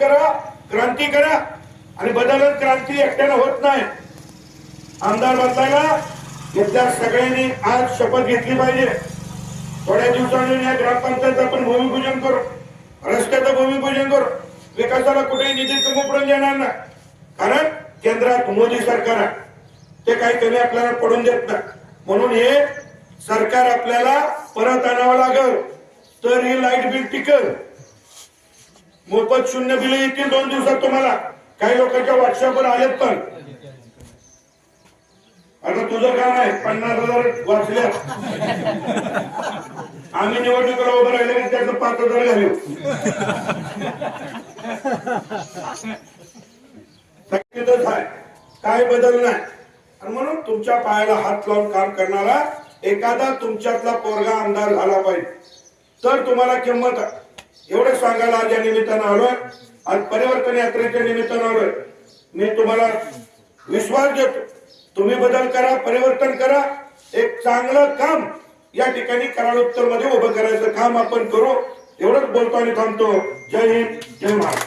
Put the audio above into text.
करा क्रांती करा आणि बदलत क्रांती एकट्यानं होत नाही. आमदार बदलायला घेतल्या सगळ्यांनी आज शपथ घेतली पाहिजे. थोड्या दिवसांनी या ग्रामपंचायत आपण भूमिपूजन करू. रस्त्याचं भूमिपूजन करू. विकासाला कुठेही निधी कमी देणार ना कारण केंद्रात मोदी सरकार ते काही कमी आपल्याला पडून देत ना म्हणून हे सरकार आपल्याला परत आणावं लागल. तर हे लाइट बिल टिकल. मोफत शून्य बिल येतील दोन दिवसात तुम्हाला. काही लोकांच्या व्हॉट्सअपवर आलेत पण. आता तुझं काम आहे. पन्नास हजार वाचल्या आम्ही निवडणुकीला उभं राहिले की त्याचं पाच हजार घालू शक्यतच आहे काय बदल नाही. आणि म्हणून तुमच्या पायाला हात लावून काम करणारा एखादा तुमच्यातला पोरगा आमदार झाला पाहिजे. तर तुम्हाला किंमत आहे एवढं सांगायला आज या निमित्तानं आलोय. आज परिवर्तन यात्रेच्या निमित्तानं आलोय. मी तुम्हाला विश्वास देतो. तुम्ही बदल करा परिवर्तन करा. एक चांगलं काम या ठिकाणी कराड उत्तरमध्ये उभं करायचं काम आपण करू एवढंच बोलतो आणि थांबतो. जय हिंद जय महाराष्ट्र.